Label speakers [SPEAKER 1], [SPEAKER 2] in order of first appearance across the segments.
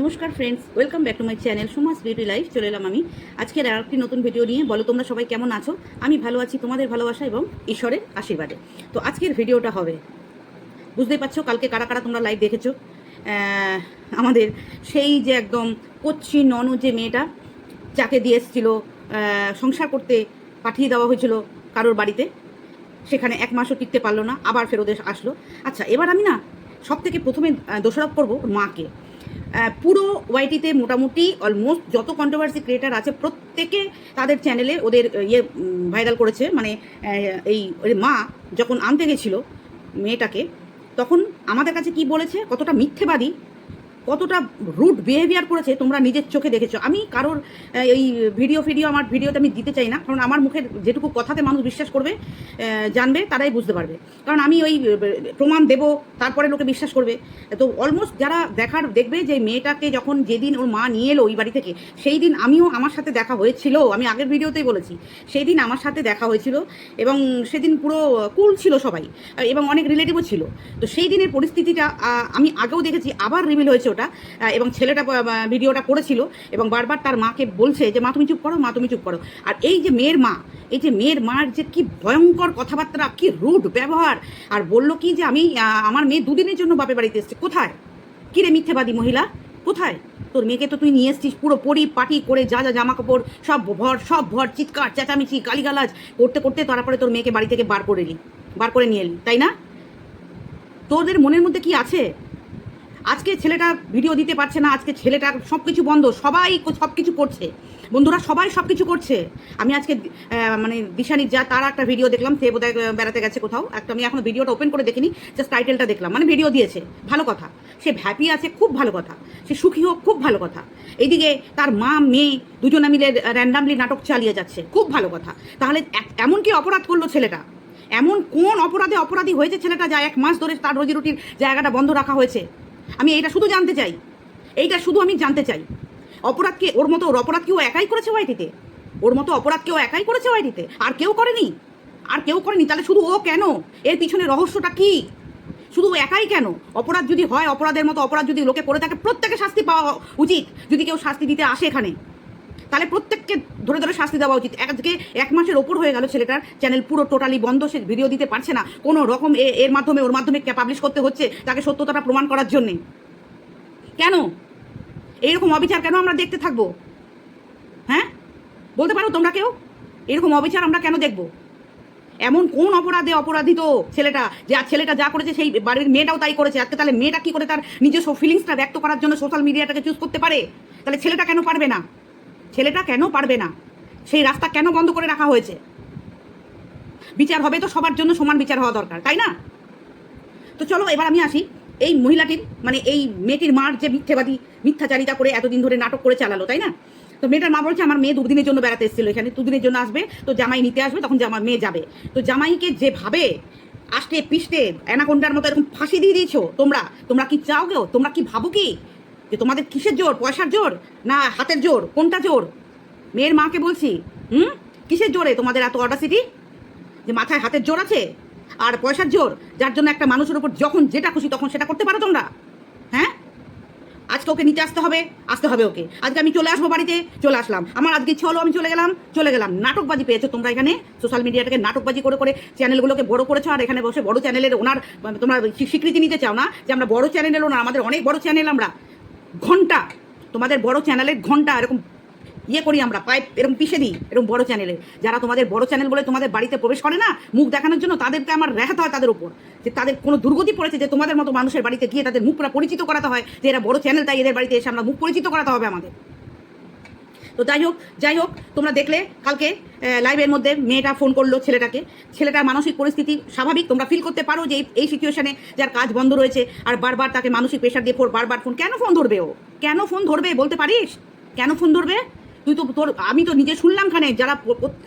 [SPEAKER 1] নমস্কার friends welcome back to my channel Sumas beauty life চলে এলাম আমি। আজকের আর একটি নতুন ভিডিও নিয়ে। বলো, তোমরা সবাই কেমন আছো? আমি ভালো আছি, তোমাদের ভালোবাসা এবং ঈশ্বরের আশীর্বাদে। তো আজকের ভিডিওটা হবে, বুঝতেই পারছ কালকে কারা কারা তোমরা লাইভ দেখেছ? আমাদের সেই যে একদম কচ্ছি নন যে মেয়েটা, যাকে দিয়ে এসেছিল সংসার করতে পাঠিয়ে দেওয়া হয়েছিল কারোর বাড়িতে, সেখানে এক মাসও টিকতে পারল না, আবার ফেরত আসলো। আচ্ছা এবার আমি না সব থেকে প্রথমে দোষারোপ করব মাকে। পুরো ওয়াইটিতে মোটামুটি অলমোস্ট যত কন্ট্রোভার্সি ক্রিয়েটার আছে প্রত্যেকে তাদের চ্যানেলে ওদের ইয়ে ভাইরাল করেছে। মানে এই মা যখন আনতে গেছিল মেয়েটাকে, তখন আমাদের কাছে কি বলেছে? কতটা মিথ্যেবাদী। কতটা রুট বিহেভিয়ার করেছে তোমরা নিজের চোখে দেখেছ। আমি কারোর এই ভিডিও ফিডিও আমার ভিডিওতে আমি দিতে চাই না, কারণ আমার মুখের যেটুকু কথাতে মানুষ বিশ্বাস করবে জানবে, তারাই বুঝতে পারবে। কারণ আমি ওই প্রমাণ দেব, তারপরে লোকে বিশ্বাস করবে। তো অলমোস্ট যারা দেখার, দেখবে যে মেয়েটাকে যখন যেদিন ওর মা নিয়ে এলো ওই বাড়ি থেকে, সেই দিন আমিও আমার সাথে দেখা হয়েছিল, আমি আগের ভিডিওতেই বলেছি, সেই দিন আমার সাথে দেখা হয়েছিল এবং সেদিন পুরো কুল ছিল সবাই, এবং অনেক রিলেটিভও ছিল। তো সেই দিনের পরিস্থিতিটা আমি আগেও দেখেছি, আবার রিভিল হয়েছে ওটা আহ, এবং ছেলেটা ভিডিওটা করেছিল এবং বারবার তার মাকে বলছে যে মা তুমি চুপ করো মা তুমি চুপ করো। আর এই যে মেয়ের মা এই যে মেয়ের মার যে কি ভয়ঙ্কর কথাবার্তা কি রুট ব্যবহার আর বলল কি যে আমি আমার মেয়ে দুদিনের জন্য বাপের বাড়িতে এসছে। কোথায়? কি রে মিথ্যেবাদী মহিলা? কোথায়? তোর মেয়েকে তো তুই নিয়ে এসছিস পুরো পরি পাটি করে যা যা জামা কাপড় সব ভর সব ভর চিৎকার চেঁচামেচি গালিগালাজ করতে করতে তারপরে তোর মেয়েকে বাড়ি থেকে বার করে এলি বার করে নিয়ে এলি তাই না? তোদের মনের মধ্যে কি আছে? আজকে ছেলেটা ভিডিও দিতে পারছে না, আজকে ছেলেটা সব কিছু বন্ধ, সবাই সব কিছু করছে। বন্ধুরা, সবাই সব কিছু করছে। আমি আজকে মানে দিশানির যা তার একটা ভিডিও দেখলাম, সে বোধহয় বেড়াতে গেছে কোথাও। একটা আমি এখন ভিডিওটা ওপেন করে দেখিনি জাস্ট টাইটেলটা দেখলাম। মানে ভিডিও দিয়েছে। ভালো কথা। সে হ্যাপি আছে, খুব ভালো কথা। সে সুখী হোক, খুব ভালো কথা। এইদিকে তার মা, মেয়ে, দুজনে মিলে র্যান্ডামলি নাটক চালিয়ে যাচ্ছে। খুব ভালো কথা। তাহলে এমন কি অপরাধ করল ছেলেটা? এমন কোন অপরাধে অপরাধী হয়েছে ছেলেটা যা এক মাস ধরে তার রোজি রুটির জায়গাটা বন্ধ রাখা হয়েছে? আমি এইটা শুধু জানতে চাই। এইটা শুধু আমি জানতে চাই। অপরাধকে, ওর মতো ওর অপরাধ কেউ একাই করেছে ওয়াইটিতে? ওর মতো অপরাধ কেউ একাই করেছে ওয়াইটিতে? আর কেউ করেনি? আর কেউ করেনি? তাহলে শুধু ও কেন? এর পিছনে রহস্যটা কি? শুধু একাই কেন? অপরাধ যদি হয়, অপরাধের মতো অপরাধ যদি লোকে করে থাকে, প্রত্যেকে শাস্তি পাওয়া উচিত, যদি কেউ শাস্তি দিতে আসে এখানে। তাহলে প্রত্যেককে ধরে ধরে শাস্তি দেওয়া উচিত। আজকে এক মাসের ওপর হয়ে গেল ছেলেটার চ্যানেল পুরো টোটালি বন্ধ, সে ভিডিও দিতে পারছে না। কোনো রকম এর মাধ্যমে, ওর মাধ্যমে পাবলিশ করতে হচ্ছে, তাকে সত্যতাটা প্রমাণ করার জন্যে। কেন? এইরকম অবিচার কেন আমরা দেখতে থাকব? হ্যাঁ? বলতে পারো তোমরা কেউ? এরকম অবিচার আমরা কেন দেখব? এমন কোন অপরাধে অপরাধিত ছেলেটা, যে আর ছেলেটা যা করেছে সেই বাড়ির মেয়েটাও তাই করেছে। আজকে তাহলে মেয়েটা কি করে তার নিজস্ব ফিলিংসটা ব্যক্ত করার জন্য সোশ্যাল মিডিয়াটাকে চুজ করতে পারে? তাহলে ছেলেটা কেন পারবে না? ছেলেটা কেন পারবে না? সেই রাস্তা কেন বন্ধ করে রাখা হয়েছে? বিচার হবে তো সবার জন্য সমান বিচার হওয়া দরকার, তাই না? তো চলো এবার আমি আসি। এই মহিলাটির মানে এই মেয়েটির মার যে মিথ্যেবাদী, মিথ্যাচারিতা করে এতদিন ধরে নাটক করে চালালো, তাই না? তো মেয়েটার মা বলছে, আমার মেয়ে দুদিনের জন্য বেড়াতে এসেছিল এখানে, দুদিনের জন্য আসবে, তো জামাই নিতে আসবে, তখন জামা, মেয়ে যাবে। তো জামাইকে যেভাবে আষ্টে পিষ্টে অ্যানাকোন্ডার মতো এরকম ফাঁসি দিয়ে দিয়েছ তোমরা তোমরা কি চাও গেও তোমরা কি ভাবো কি? যে তোমাদের কিসের জোর? পয়সার জোর? না, হাতের জোর? কোনটা জোর? মেয়ের মাকে বলছি। হুম? কিসের জোরে তোমাদের এত অডাসিটি যে মাথায় হাতের জোর আছে? আর পয়সার জোর, যার জন্য একটা মানুষের উপর যখন যেটা খুশি তখন সেটা করতে পারো তোমরা। হ্যাঁ? আজকে ওকে নিতে আসতে হবে আসতে হবে ওকে। আজকে আমি চলে আসব বাড়িতে, চলে আসলাম। আমার আজকে ইচ্ছে হলো আমি চলে গেলাম চলে গেলাম। নাটকবাজি পেয়েছ তোমরা এখানে? সোশ্যাল মিডিয়াটাকে নাটকবাজি করে করে চ্যানেলগুলোকে বড় করেছ। আর এখানে বসে বড় চ্যানেলের ওনার মানে তোমরা স্বীকৃতি নিতে চাও না যে আমরা বড় চ্যানেলের ওনার, আমাদের অনেক বড় চ্যানেল আমরা। ঘণ্টা, তোমাদের বড় চ্যানেলের ঘণ্টা, এরকম ইয়ে করি আমরা পাইপ এরকম পিষে দিই, এরকম বড় চ্যানেলে যারা তোমাদের বড় চ্যানেল বলে তোমাদের বাড়িতে প্রবেশ করে না, মুখ দেখানোর জন্য তাদেরকে আমার রেহাতে হয় তাদের উপর। যে তাদের কোনো দুর্গতি পড়েছে, যে তোমাদের মতো মানুষের বাড়িতে গিয়ে তাদের মুখ পরিচিত করাতে হয়, যে এরা বড় চ্যানেল তাই এদের বাড়িতে এসে আমরা মুখ পরিচিত করাতে হবে আমাদের। তো যাই হোক যাই হোক, তোমরা দেখলে কালকে লাইভের মধ্যে মেয়েটা ফোন করল ছেলেটাকে। ছেলেটার মানসিক পরিস্থিতি স্বাভাবিক, তোমরা ফিল করতে পারো যে এই- সিচুয়েশনে যার কাজ বন্ধ রয়েছে আর বারবার তাকে মানসিক প্রেশার দিয়ে ফোর বারবার ফোন কেন ফোন ধরবে ও? কেন ফোন ধরবে, বলতে পারিস? কেন ফোন ধরবে? তুই তো তোর, আমি তো নিজে শুনলাম খানে, যারা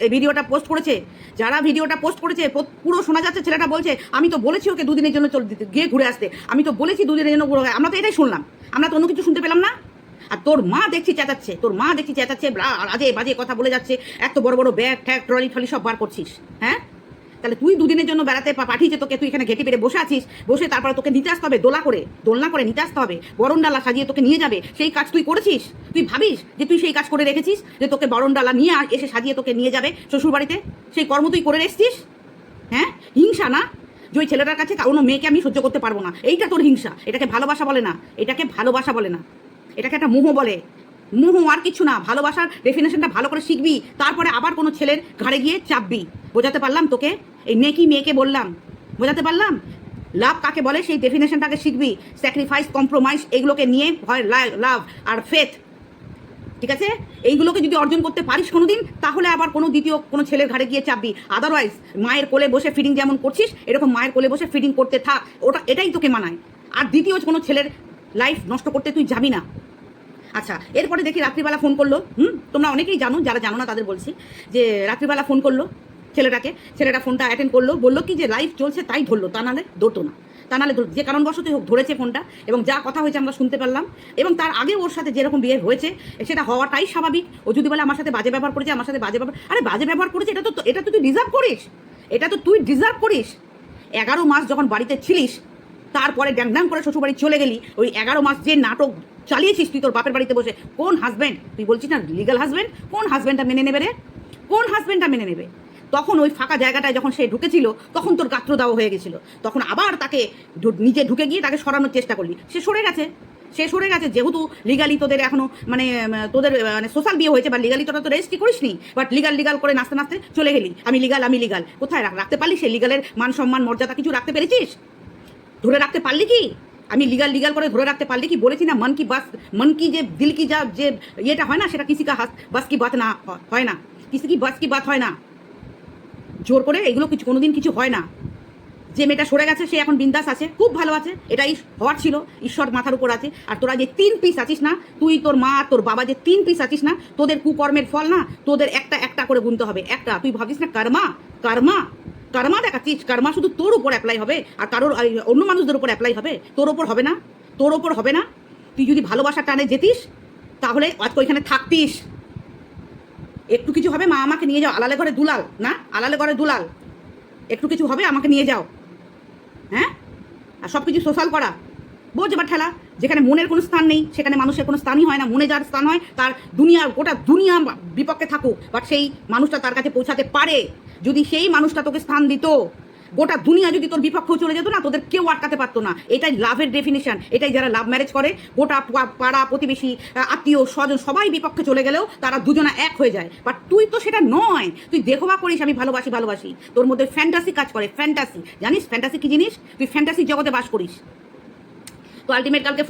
[SPEAKER 1] ভিডিওটা পোস্ট করেছে, যারা ভিডিওটা পোস্ট করেছে পুরো শোনা যাচ্ছে ছেলেটা বলছে, আমি তো বলেছি ওকে দুদিনের জন্য চল গিয়ে ঘুরে আসতে। আমি তো বলেছি দুদিনের জন্য আমরা তো এটাই শুনলাম। আমরা তো অন্য কিছু শুনতে পেলাম না। আর তোর মা দেখছি চেঁচাচ্ছে, তোর মা দেখছি চেঁচাচ্ছে আজে বাজে কথা বলে যাচ্ছে, এত বড় বড় ব্যাগ ট্যাগ ট্রলি ট্রলি সব বার করছিস হ্যাঁ? তাহলে তুই দুদিনের জন্য বেড়াতে পাঠিয়েছে তোকে, তুই এখানে ঘেটে পেরে বসে আছিস, বসে তারপরে তোকে নিতে আসতে হবে, দোলা করে, দোলনা করে নিতে আসতে হবে, বরণ ডালা সাজিয়ে তোকে নিয়ে যাবে, সেই কাজ তুই করেছিস? তুই ভাবিস যে তুই সেই কাজ করে রেখেছিস, যে তোকে বরণ ডালা নিয়ে এসে সাজিয়ে তোকে নিয়ে যাবে শ্বশুর বাড়িতে সেই কর্ম তুই করে এসছিস? হ্যাঁ? হিংসা না? যে ওই ছেলেটার কাছে কোনো মেয়েকে আমি সহ্য করতে পারব না। এইটা তোর হিংসা, এটাকে ভালোবাসা বলে না, এটাকে ভালোবাসা বলে না। এটাকে একটা মোহ বলে। মোহ আর কিছু না, ভালোবাসার ডেফিনেশনটা ভালো করে শিখবি, তারপরে আবার কোনো ছেলের ঘাড়ে গিয়ে চাপবি। বোঝাতে পারলাম তোকে? এই মেকি মেয়েকে বললাম। বোঝাতে পারলাম? লাভ কাকে বলে? সেই ডেফিনেশনটাকে শিখবি। স্যাক্রিফাইস কম্প্রোমাইজ এগুলোকে নিয়ে হয় লাভ আর ফেথ ঠিক আছে? এইগুলোকে যদি অর্জন করতে পারিস কোনোদিন, তাহলে আবার কোনো দ্বিতীয় কোনো ছেলের ঘাড়ে গিয়ে চাপবি। আদারওয়াইজ মায়ের কোলে বসে ফিডিং যেমন করছিস, এরকম মায়ের কোলে বসে ফিডিং করতে থাক। ওটা, এটাই তোকে মানায়। আর দ্বিতীয় কোনো ছেলের লাইফ নষ্ট করতে তুই যাবি না। আচ্ছা এরপরে দেখি রাত্রিবেলা ফোন করল। হুম, তোমরা অনেকেই জানো, যারা জানো না তাদের বলছি যে রাত্রিবেলা ফোন করল ছেলেটাকে। ছেলেটা ফোনটা অ্যাটেন্ড করল, বলল কি যে লাইফ চলছে তাই ধরলো, তা নাহলে ধরতো না। তা নাহলে যে কারণবশতই হোক ধরেছে ফোনটা এবং যা কথা হয়েছে আমরা শুনতে পারলাম এবং তার আগে ওর সাথে যেরকম বিয়ে হয়েছে, সেটা হওয়াটাই স্বাভাবিক। ও যদি বলে আমার সাথে বাজে ব্যবহার করেছে, আমার সাথে বাজে ব্যবহার, আরে বাজে ব্যবহার করেছে, এটা তো এটা তো তুই ডিজার্ভ করিস। এটা তো তুই ডিজার্ভ করিস। এগারো মাস যখন বাড়িতে ছিলিস তারপরে ড্যাং ড্যাং করে শ্বশুরবাড়ি চলে গেলি, ওই এগারো মাস যে নাটক চালিয়েছিস তুই তোর বাপের বাড়িতে বসে, কোন হাজব্যান্ড তুই বলছিস না লিগাল হাজব্যান্ড কোন হাজব্যান্ডটা মেনে নেবে রে? কোন হাজব্যান্ডটা মেনে নেবে? তখন ওই ফাঁকা জায়গাটায় যখন সে ঢুকেছিল, তখন তোর গাত্র দেওয়া হয়ে গেছিল। তখন আবার তাকে নিজে ঢুকে গিয়ে তাকে সরানোর চেষ্টা করলি। সে সরে গেছে। সে সরে গেছে, যেহেতু লিগালি তোদের এখনও মানে তোদের মানে সোশ্যাল বিয়ে হয়েছে বা লিগালি তোরা তো রেজিস্ট্রি করিস নি বাট লিগাল লিগাল করে নাচতে নাচতে চলে গেলি। আমি লিগাল আমি লিগাল কোথায় রাখতে পারলি সে লিগালের মান সম্মান মর্যাদা কিছু রাখতে পেরেছিস? ধরে রাখতে পারলি কি? আমি লিগাল লিগাল করে ধরে রাখতে পারলে কি? বলেছি না, মন কি বাস, মন কি যে, দিল কি যা, যে ইয়েটা হয় না, সেটা কিসি কা বাস কি বাত না, হয় না। কিসি কি বাস কি বাত হয় না। জোর করে এগুলো কিছু, কোনোদিন কিছু হয় না। যে মেয়েটা সরে গেছে, সে এখন বিন্দাস আছে, খুব ভালো আছে, এটাই হওয়ার ছিল, ঈশ্বর মাথার উপর আছে। আর তোরা যে তিন পিস আছিস না, তুই, তোর মা, তোর বাবা যে তিন পিস আছিস না, তোদের কুকর্মের ফল না, তোদের একটা একটা করে গুনতে হবে, একটা। তুই ভাবিস না, কর্মা কর্মা কর্মা দেখাচ্ছিস, কর্মা শুধু তোর উপর অ্যাপ্লাই হবে, আর কারোর অন্য মানুষদের উপর অ্যাপ্লাই হবে, তোর ওপর হবে না, তোর ওপর হবে না। তুই যদি ভালোবাসার টানে যেতিস, তাহলে আজকে ওইখানে থাকতিস। একটু কিছু হবে, মা, আমাকে নিয়ে যাও, আলালে ঘরে দুলাল, না? আলালে ঘরে দুলাল। একটু কিছু হবে, আমাকে নিয়ে যাও। হ্যাঁ? আর সব কিছু সোশ্যাল করা। বোঝ এবার ঠেলা, যেখানে মনের কোনো স্থান নেই, সেখানে মানুষের কোনো স্থানই হয় না। মনে যার স্থান হয়, তার দুনিয়া, গোটা দুনিয়া বিপক্ষে থাকুক। বাট সেই মানুষটা তার কাছে পৌঁছাতে পারে। যদি সেই মানুষটা তোকে স্থান দিত গোটা দুনিয়া যদি তোর বিপক্ষেও চলে যেত না, তোদের কেউ আটকাতে পারতো না। এটাই লাভের ডেফিনেশন এটাই যারা লাভ ম্যারেজ করে, গোটা পাড়া, প্রতিবেশী আত্মীয়, স্বজন সবাই বিপক্ষে চলে গেলেও তারা দুজনা এক হয়ে যায়। বাট তুই তো সেটা নয়। তুই দেখোবা করিস, আমি ভালোবাসি ভালোবাসি। তোর মধ্যে ফ্যান্টাসি কাজ করে ফ্যান্টাসি জানিস ফ্যান্টাসি কি জিনিস? তুই ফ্যান্টাসি জগতে বাস করিস। তো আলটিমেট কালকে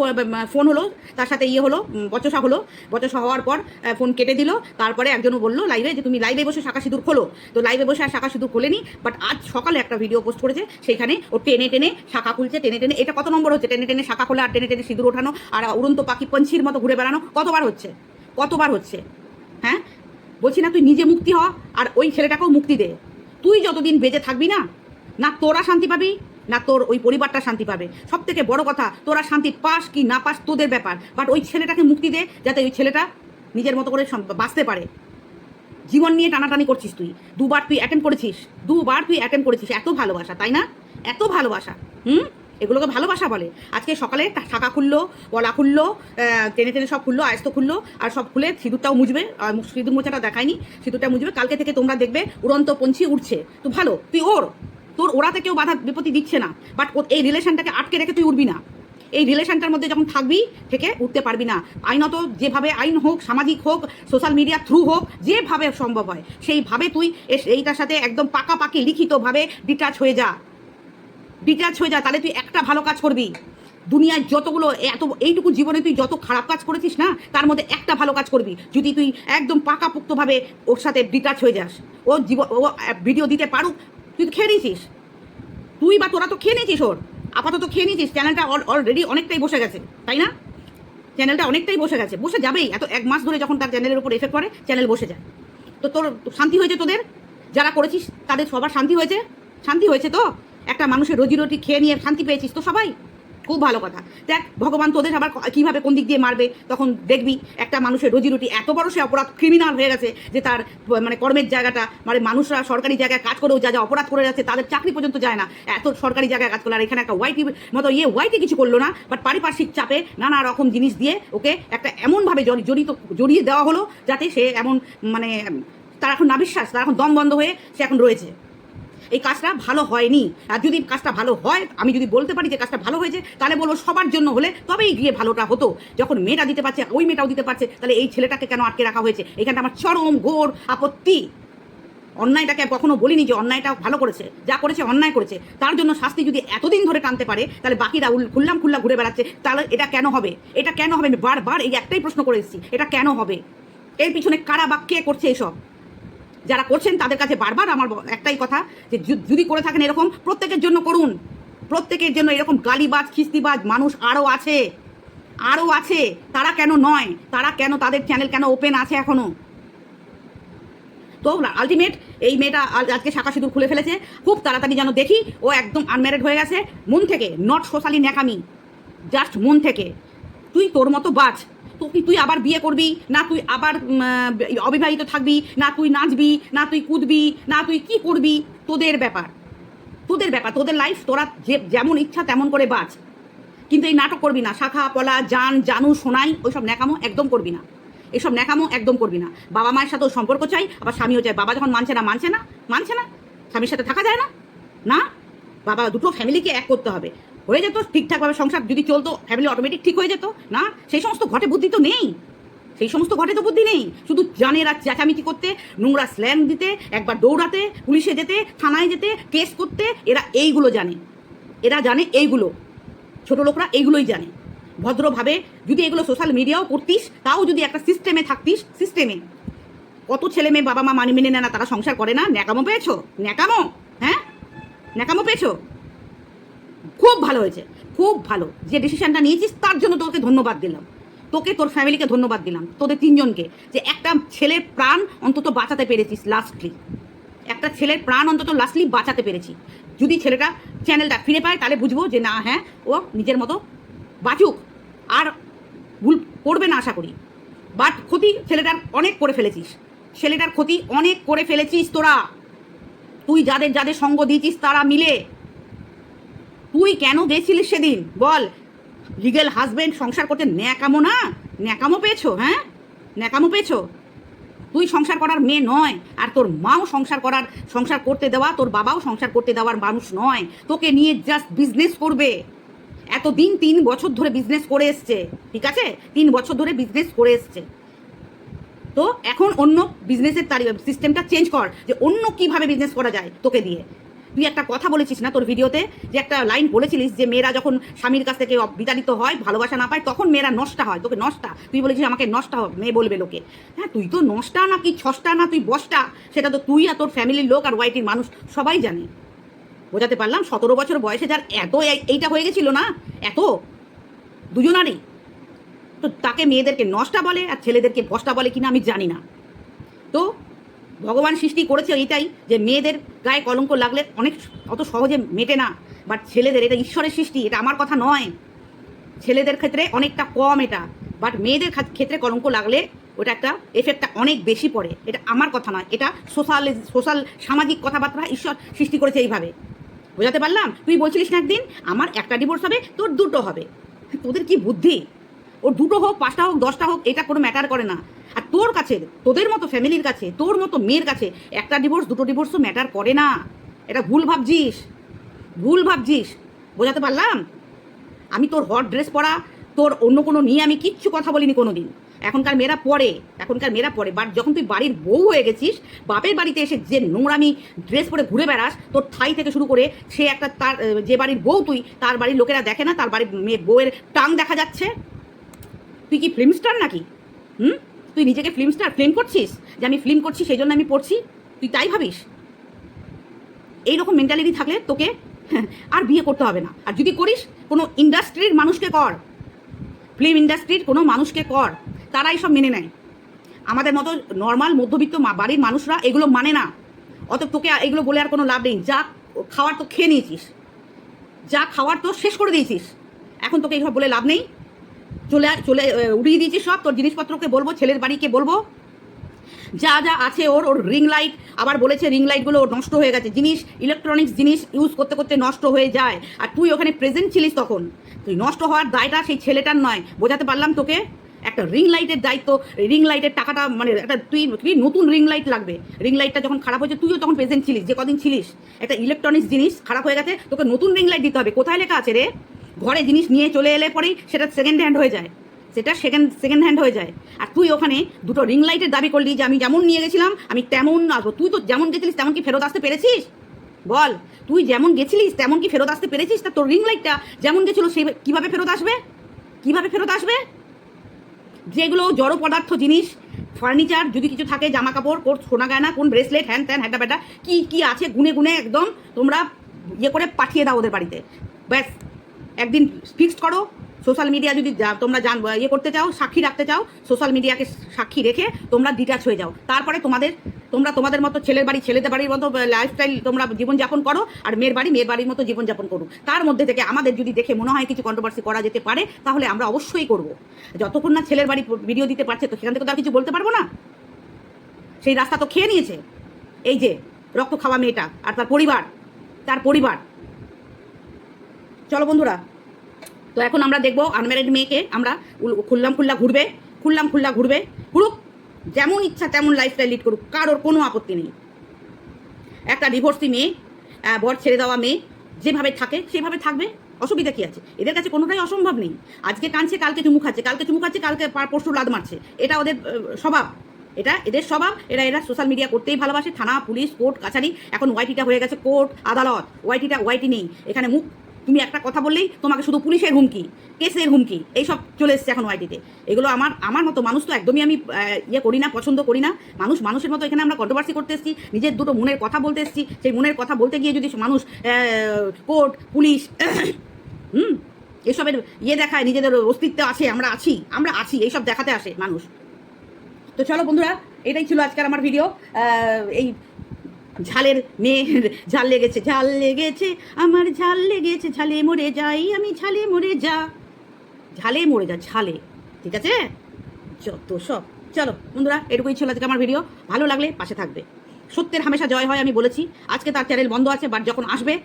[SPEAKER 1] ফোন হলো, তার সাথে ইয়ে হলো বচসা হলো। বচসা হওয়ার পর ফোন কেটে দিল। তারপরে একজনও বলল লাইভে যে, তুমি লাইভে বসে শাখা সিঁদুর খোলো। তো লাইভে বসে আর শাখা সিঁদুর খোলেনি বাট আজ সকালে একটা ভিডিও পোস্ট করেছে সেখানে ও টেনে টেনে শাখা খুলছে, টেনে টেনে, এটা কত নম্বর হচ্ছে? টেনে টেনে শাখা খোলা আর টেনে টেনে সিঁদুর ওঠানো আর উড়ন্ত পাখি পঞ্ছির মতো ঘুরে বেড়ানো, কতবার হচ্ছে? কতবার হচ্ছে? হ্যাঁ? বলছি না, তুই নিজে মুক্তি হ, আর ওই ছেলেটাকেও মুক্তি দে। তুই যতদিন বেঁচে থাকবি না না তোরা শান্তি পাবি না তোর ওই পরিবারটা শান্তি পাবে। সব থেকে বড় কথা, তোরা শান্তি পাস কি না পাস তোদের ব্যাপার। বাট ওই ছেলেটাকে মুক্তি দে, যাতে ওই ছেলেটা নিজের মতো করে বাঁচতে পারে। জীবন নিয়ে টানাটানি করছিস তুই। দুবার তুই অ্যাটেম্প করেছিস। দুবার তুই অ্যাটেম্প করেছিস। এত ভালোবাসা, তাই না? এত ভালোবাসা। হুম? এগুলোকে ভালোবাসা বলে। আজকে সকালে শাখা খুললো গলা খুললো টেনে টেনে সব খুললো, আয়স্ত খুললো, আর সব খুলে সিঁদুরটাও মুজবে। সিঁদুর মোচাটা দেখায়নি। সিঁদুরটা মুজবে। কালকে থেকে তোমরা দেখবে, উড়ন্ত পঞ্ছি উঠছে তো ভালো, তুই ওর। তোর ওরাতে কেউ বাধা বিপত্তি দিচ্ছে না। বাট এই রিলেশনটাকে আটকে রেখে তুই উঠবি না। এই রিলেশনটার মধ্যে যখন থাকবি, থেকে উঠতে পারবি না। আইনত যেভাবে আইন হোক, সামাজিক হোক সোশ্যাল মিডিয়া থ্রু হোক, যেভাবে সম্ভব হয়, সেইভাবে তুই এইটার সাথে একদম পাকাপাকি, লিখিতভাবে ডিটাচ হয়ে যা। ডিটাচ হয়ে যা, তাহলে তুই একটা ভালো কাজ করবি। দুনিয়ায় যতগুলো এত, এইটুকু জীবনে তুই যত খারাপ কাজ করেছিস না, তার মধ্যে একটা ভালো কাজ করবি। যদি তুই একদম পাকাপোক্তভাবে ওর সাথে ডিটাচ হয়ে যাস, ও জীবন ও ভিডিও দিতে পারুক তুই খেয়ে নিছিস তুই বা তোরা তো খেয়ে নিয়েছিস ওর। আপাতত খেয়ে নিয়েছিস চ্যানেলটা অলরেডি অনেকটাই বসে গেছে, তাই না? চ্যানেলটা অনেকটাই বসে গেছে। বসে যাবেই। এত এক মাস ধরে যখন তার চ্যানেলের উপর এফেক্ট করে চ্যানেল বসে যায়। তো তোর শান্তি হয়েছে তোদের? যারা করেছিস, তাদের সবার শান্তি হয়েছে? শান্তি হয়েছে তো? একটা মানুষের রোজি রুটি খেয়ে নিয়ে শান্তি পেয়েছিস তো সবাই? খুব ভালো কথা। দেখ, ভগবান তোদের আবার কীভাবে কোন দিক দিয়ে মারবে, তখন দেখবি একটা মানুষের রুজি রুটি এত বড় সে অপরাধ ক্রিমিনাল হয়ে গেছে যে তার মানে কর্মের জায়গাটা মানে মানুষরা সরকারি জায়গায় কাজ করেও যা যা অপরাধ করে যাচ্ছে তাদের চাকরি পর্যন্ত যায় না। এত সরকারি জায়গায় কাজ করলে, আর এখানে একটা ওয়াইটি মতো ইয়ে ওয়াইটি কিছু করল না বাট পারিপার্শ্বিক চাপে নানা রকম জিনিস দিয়ে ওকে একটা এমনভাবে জড়িত, জড়িয়ে দেওয়া হলো যাতে সে এমন মানে তার এখন নাবিশ্বাস তার এখন দম বন্ধ হয়ে সে এখন রয়েছে। এই কাজটা ভালো হয়নি। আর যদি কাজটা ভালো হয়, আমি যদি বলতে পারি যে কাজটা ভালো হয়েছে, তাহলে বলব সবার জন্য হলে তবেই গিয়ে ভালোটা হতো। যখন মেয়েটা দিতে পারছে, ওই মেয়েটাও দিতে পারছে, তাহলে এই ছেলেটাকে কেন আটকে রাখা হয়েছে? এখানটা আমার চরম ঘোর আপত্তি। অন্যায়টাকে কখনো বলিনি যে অন্যায়টা ভালো করেছে, যা করেছে অন্যায় করেছে। তার জন্য শাস্তি যদি এতদিন ধরে টানতে পারে, তাহলে বাকিরা উল- খুল্লাম খুল্লা ঘুরে বেড়াচ্ছে, তাহলে এটা কেন হবে? এটা কেন হবে? আমি বারবার এই একটাই প্রশ্ন করে এসেছি, এটা কেন হবে? এর পিছনে কারা বা কে করছে এসব? যারা করছেন তাদের কাছে বারবার আমার একটাই কথা যে যদি করে থাকেন এরকম, প্রত্যেকের জন্য করুন। প্রত্যেকের জন্য এরকম গালিবাজ, খিস্তিবাজ মানুষ আরও আছে। আরও আছে। তারা কেন নয়? তারা কেন তাদের চ্যানেল কেন ওপেন আছে এখনও তো আলটিমেট এই মেয়েটা আজ- আজকে শাখা সিঁদুর খুলে ফেলেছে। খুব তাড়াতাড়ি যেন দেখি ও একদম আনম্যারিড হয়ে গেছে। মন থেকে নট সোশ্যালি ন্যাকামি। জাস্ট মন থেকে। তুই তোর মতো বাঁচ তুই তুই আবার বিয়ে করবি, না তুই আবার অবিবাহিত থাকবি, না তুই নাচবি, না তুই কুদবি, না তুই কি করবি, তোদের ব্যাপার। তোদের ব্যাপার, তোদের লাইফ তোরা যে, যেমন ইচ্ছা তেমন করে বাঁচ। কিন্তু এই নাটক করবি না, শাখা, পলা জান জানু, সোনাই, ওইসব ন্যাকামো একদম করবি না। এসব ন্যাকামো একদম করবি না। বাবা মায়ের সাথেও সম্পর্ক চাই, আবার স্বামীও চাই। বাবা যখন মানছে না মানছে না মানছে না। স্বামীর সাথে থাকা যায় না। না? বাবা, দুটো ফ্যামিলিকে এক করতে হবে। হয়ে যেত, ঠিকঠাকভাবে সংসার যদি চলতো ফ্যামিলি অটোমেটিক ঠিক হয়ে যেত, না? সেই সমস্ত ঘটে বুদ্ধি তো নেই। সেই সমস্ত ঘটে তো বুদ্ধি নেই। শুধু জানে আর চেঁচামেচি করতে, নোংরা স্ল্যাং দিতে, একবার দৌড়াতে, পুলিশে যেতে, থানায় যেতে কেস করতে, এরা এইগুলো জানে। এরা জানে এইগুলো। ছোট লোকরা এইগুলোই জানে। ভদ্রভাবে যদি এগুলো সোশ্যাল মিডিয়াও করতিস, তাও যদি একটা সিস্টেমে থাকতিস সিস্টেমে কত ছেলে মেয়ে বাবা মা মানি মেনে নেয় না, তারা সংসার করে না? ন্যাকামো পেয়েছ? ন্যাকামো? হ্যাঁ? ন্যাকামো পেয়েছ? খুব ভালো হয়েছে। খুব ভালো। যে ডিসিশনটা নিয়েছিস, তার জন্য তোকে ধন্যবাদ দিলাম। তোকে, তোর ফ্যামিলিকে ধন্যবাদ দিলাম। তোদের তিনজনকে। যে একটা ছেলের প্রাণ অন্তত বাঁচাতে পেরেছিস লাস্টলি একটা ছেলের প্রাণ অন্তত লাস্টলি বাঁচাতে পেরেছি। যদি ছেলেটা চ্যানেলটা ফিরে পায়, তাহলে বুঝব যে না হ্যাঁ ও নিজের মতো বাঁচুক। আর ভুল করবে না আশা করি। বাট ক্ষতি ছেলেটার অনেক করে ফেলেছিস। ছেলেটার ক্ষতি অনেক করে ফেলেছিস তোরা। তুই যাদের যাদের সঙ্গ দিয়েছিস তারা মিলে। তুই কেন গেছিলিস সেদিন? বল। লিগেল হাজবেন্ড সংসার করতে ন্যাকামো না? ন্যাকামো পেয়েছ হ্যাঁ? ন্যাকামো পেয়েছ? তুই সংসার করার মেয়ে নয়, আর তোর মাও সংসার করার, সংসার করতে দেওয়া, তোর বাবাও সংসার করতে দেওয়ার মানুষ নয়। তোকে নিয়ে জাস্ট বিজনেস করবে। এতদিন তিন বছর ধরে বিজনেস করে এসছে, ঠিক আছে? তিন বছর ধরে বিজনেস করে এসছে। তো এখন অন্য বিজনেসের তারি সিস্টেমটা চেঞ্জ কর, যে অন্য কীভাবে বিজনেস করা যায় তোকে দিয়ে। তুই একটা কথা বলেছিস না তোর ভিডিওতে? যে একটা লাইন বলেছিলিস যে মেয়েরা যখন স্বামীর কাছ থেকে বিতাড়িত হয়, ভালোবাসা না পায়, তখন মেয়েরা নষ্টা হয়। তোকে নষ্টা? তুই বলেছিস আমাকে নষ্টা মেয়ে বলবে লোকে। হ্যাঁ তুই তো নষ্টা না কি ছষ্টা না তুই বসটা সেটা তো তুই আর তোর ফ্যামিলির লোক আর ওয়াইটির মানুষ সবাই জানে। বোঝাতে পারলাম? সতেরো বছর বয়সে যার এত এই- এইটা হয়ে গেছিল না? এত? দুজনারই। তো তাকে মেয়েদেরকে নষ্টা বলে আর ছেলেদেরকে বসটা বলে কিনা আমি জানি না। তো ভগবান সৃষ্টি করেছে এইটাই যে মেয়েদের গায়ে কলঙ্ক লাগলে অনেক অত সহজে মেটে না। বাট ছেলেদের, এটা ঈশ্বরের সৃষ্টি, এটা আমার কথা নয়। ছেলেদের ক্ষেত্রে অনেকটা কম এটা। বাট মেয়েদের ক্ষেত্রে কলঙ্ক লাগলে ওটা একটা এফেক্টটা অনেক বেশি পড়ে। এটা আমার কথা নয়। এটা সোশ্যাল সোশ্যাল সামাজিক কথাবার্তা ঈশ্বর সৃষ্টি করেছে এইভাবে। বোঝাতে পারলাম? তুই বলছিলিস না একদিন, আমার একটা ডিভোর্স হবে, তোর দুটো হবে। তোদের কি বুদ্ধি? ওর দুটো হোক, পাঁচটা হোক, দশটা হোক, এটা কোনো ম্যাটার করে না। আর তোর কাছে, তোদের মতো ফ্যামিলির কাছে, তোর মতো মেয়ের কাছে একটা ডিভোর্স দুটো ডিভোর্সও ম্যাটার করে না। এটা ভুল ভাবছিস। ভুল ভাবছিস। বোঝাতে পারলাম? আমি তোর হট ড্রেস পরা, তোর অন্য কোনো নিয়ে আমি কিচ্ছু কথা বলিনি কোনো দিন এখনকার মেয়েরা পরে, এখনকার মেয়েরা পরে। বাট যখন তুই বাড়ির বউ হয়ে গেছিস, বাপের বাড়িতে এসে যে নোংরামি ড্রেস পরে ঘুরে বেড়াস, তোর থাই থেকে শুরু করে সে একটা তার যে বাড়ির বউ তুই, তার বাড়ির লোকেরা দেখে না, তার বাড়ির মেয়ে বউয়ের টাং দেখা যাচ্ছে? তুই কি ফিল্ম স্টার নাকি? হুম? তুই নিজেকে ফিল্ম স্টার ফিল্ম করছিস? যে আমি ফিল্ম করছি, সেই জন্য আমি পড়ছি? তুই তাই ভাবিস? এইরকম মেন্টালিটি থাকলে তোকে আর বিয়ে করতে হবে না। আর যদি করিস, কোনো ইন্ডাস্ট্রির মানুষকে কর। ফিল্ম ইন্ডাস্ট্রির কোনো মানুষকে কর। তারাই সব মেনে নেয়। আমাদের মতো নর্মাল মধ্যবিত্ত বাড়ির মানুষরা এগুলো মানে না। অত তোকে এগুলো বলে আর কোনো লাভ নেই। যা খাওয়ার তো খেয়ে নিয়েছিস। যা খাওয়ার তো শেষ করে দিয়েছিস। এখন তোকে এইসব বলে লাভ নেই। চলে চলে উড়িয়ে দিয়েছি সব। তোর জিনিসপত্রকে বলব, ছেলের বাড়িকে বলব। যা যা আছে ওর ওর রিং লাইট আবার বলেছে রিং লাইটগুলো ওর নষ্ট হয়ে গেছে। জিনিস ইলেকট্রনিক্স জিনিস ইউজ করতে করতে নষ্ট হয়ে যায়। আর তুই ওখানে প্রেজেন্ট ছিলিস তখন। তুই নষ্ট হওয়ার দায়টা সেই ছেলেটার নয়। বোঝাতে পারলাম তোকে? একটা রিং লাইটের দায়িত্ব রিং লাইটের টাকাটা মানে একটা তুই কি নতুন রিং লাইট লাগবে। রিং লাইটটা যখন খারাপ হয়েছে, তুইও তখন প্রেজেন্ট ছিলিস, যে কদিন ছিলিস। একটা ইলেকট্রনিক্স জিনিস খারাপ হয়ে গেছে, তোকে নতুন রিং লাইট দিতে হবে। কোথায় লেখা আছে রে? ঘরে জিনিস নিয়ে চলে এলে পরেই সেটা সেকেন্ড হ্যান্ড হয়ে যায়। সেটা সেকেন্ড সেকেন্ড হ্যান্ড হয়ে যায়। আর তুই ওখানে দুটো রিং লাইটের দাবি করলি যে আমি যেমন নিয়ে গেছিলাম, আমি তেমন আসব। তুই তো যেমন গেছিলিস তেমন কি ফেরত আসতে পেরেছিস? বল, তুই যেমন গেছিলিস তেমন কি ফেরত আসতে পেরেছিস? তা তোর রিং লাইটটা যেমন গেছিল সেই কীভাবে ফেরত আসবে? কীভাবে ফেরত আসবে? যেগুলো জড় পদার্থ জিনিস ফার্নিচার যদি কিছু থাকে, জামা কাপড় কোন সোনা গয়না, কোন ব্রেসলেট হ্যান ত্যান হ্যাটা ব্যাটা কী, কি আছে গুনে গুনে একদম তোমরা ইয়ে করে পাঠিয়ে দাও ওদের বাড়িতে। ব্যাস একদিন ফিক্সড করো। সোশ্যাল মিডিয়া যদি তোমরা জান ইয়ে করতে চাও, সাক্ষী রাখতে চাও সোশ্যাল মিডিয়াকে সাক্ষী রেখে তোমরা ডিটাচ হয়ে যাও। তারপরে তোমাদের, তোমরা তোমাদের মতো ছেলের বাড়ি, ছেলেদের বাড়ির মতো লাইফস্টাইল তোমরা জীবনযাপন করো আর মেয়ের বাড়ি, মেয়ের বাড়ির মতো জীবনযাপন করো। তার মধ্যে থেকে আমাদের যদি দেখে মনে হয় কিছু কন্ট্রোভার্সি করা যেতে পারে, তাহলে আমরা অবশ্যই করব। যতক্ষণ না ছেলের বাড়ি ভিডিও দিতে পারছে, তো সেখান থেকে তো আর কিছু বলতে পারব না। সেই রাস্তা তো খেয়ে নিয়েছে। এই যে, রক্ত খাওয়া মেয়েটা আর তার পরিবার তার পরিবার। চলো বন্ধুরা। তো এখন আমরা দেখব আনম্যারিড মেয়েকে আমরা খুললাম খুল্লা ঘুরবে, খুললাম খুল্লা ঘুরবে, ঘুরুক, যেমন ইচ্ছা তেমন লাইফস্টাইল লিড করুক, কারোর কোনো আপত্তি নেই। একটা ডিভোর্সি মেয়ে বর ছেড়ে দেওয়া মেয়ে, যেভাবে থাকে সেভাবে থাকবে, অসুবিধা কি আছে? এদের কাছে কোনোটাই অসম্ভব নেই। আজকে কাঁদছে, কালকে চুমু খাচ্ছে, কালকে চুমু খাচ্ছে, কালকে পরশু লাদ মারছে। এটা ওদের স্বভাব। এটা এদের স্বভাব, এরা এরা সোশ্যাল মিডিয়া করতেই ভালোবাসে, থানা, পুলিশ কোর্ট কাছারি, এখন ওয়াইটিটা হয়ে গেছে কোর্ট আদালত। ওয়াইটিটা ওয়াইটি নেই। এখানে মুখ তুমি একটা কথা বললেই তোমাকে শুধু পুলিশের হুমকি, কেসের হুমকি, এইসব চলে এসছে এখন ওয়াইটিতে এগুলো আমার আমার মতো মানুষ তো একদমই আমি ইয়ে করি না, পছন্দ করি না। মানুষ, মানুষের মতো এখানে আমরা কন্ট্রোভার্সি করতে এসেছি, নিজের দুটো মনের কথা বলতে এসেছি। সেই মনের কথা বলতে গিয়ে যদি মানুষ কোর্ট পুলিশ, হুম, এসবের ইয়ে দেখায়, নিজেদের অস্তিত্ব আছে আমরা আছি আমরা আছি, এইসব দেখাতে আসে মানুষ। তো চলো বন্ধুরা, এটাই ছিল আজকের আমার ভিডিও এই ঝালের মেয়ের ঝাল লেগেছে ঝাল লেগেছে, আমার ঝাল লেগেছে, ঝালে মরে যাই, আমি ঝালে মরে যা। ঝালে মরে যা, ঝালে, ঠিক আছে? যত সব। চলো, বন্ধুরা, এটুকুই ছিল আজকে আমার ভিডিও। ভালো লাগলে পাশে থাকবে। সত্যের হামেশা জয় হয়, আমি বলেছি। আজকে তার চ্যানেল বন্ধ আছে বাট যখন আসবে,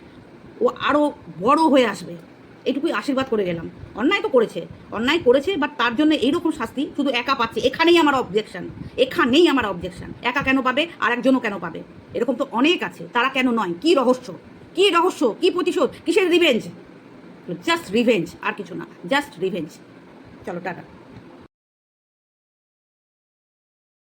[SPEAKER 1] ও আরও বড় হয়ে আসবে। এইটুকুই আশীর্বাদ করে গেলাম। অন্যায় তো করেছে। অন্যায় করেছে বাট তার জন্য এইরকম শাস্তি শুধু একা পাচ্ছে। এখানেই আমার অবজেকশন এখানেই আমার অবজেকশন একা কেন পাবে? আর একজনও কেন পাবে? এরকম তো অনেক আছে। তারা কেন নয়? কি রহস্য? কি রহস্য? কি প্রতিশোধ? কিসের রিভেঞ্জ জাস্ট রিভেঞ্জ আর কিছু না। জাস্ট রিভেঞ্জ চলো, টাটা।